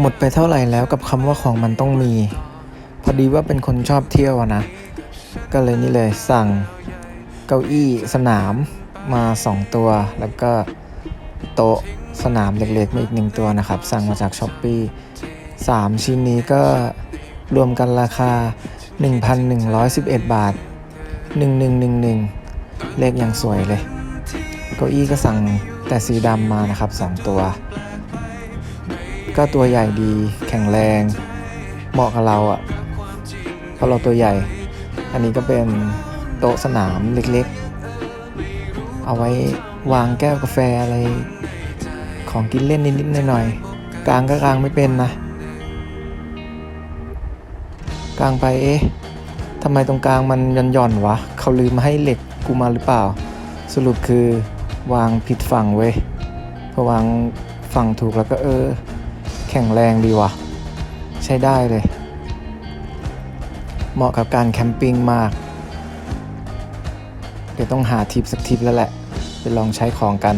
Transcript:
หมดไปเท่าไหร่แล้วกับคำว่าของมันต้องมี พอดีว่าเป็นคนชอบเที่ยวอะนะ ก็เลยนี่เลยสั่งเก้าอี้สนามมา 2 ตัว แล้วก็โต๊ะสนามเล็กๆมาอีกหนึ่งตัวนะครับ สั่งมาจากช้อปปี้3ชิ้นนี้ก็รวมกันราคา 1,111 บาท 1111 เลขอย่างสวยเลย เก้าอี้ก็สั่งแต่สีดำมานะครับ 2 ตัว ก็ตัวใหญ่ดีแข็งแรง เหมาะกับเราอะ่ะเพราะเราตัวใหญ่ อันนี้ก็เป็นโต๊ะสนามเล็กๆ เอาไว้วางแก้วกาแฟอะไร ของกินเล่นนิดๆหน่อยๆกลางก็กลางไม่เป็นนะกลางไปเอ๊ะทำไมตรงกลางมันหย่อนๆวะ เขาลืมมาให้เหล็กกูมาหรือเปล่า สรุปคือวางผิดฝั่งเว้ยพอวางฝั่งถูกแล้วก็เออ แข็งแรงดีว่ะ ใช้ได้เลย เหมาะกับการแคมปิ้งมาก เดี๋ยวต้องหาทิปสักทิปแล้วแหละ ไปลองใช้ของกัน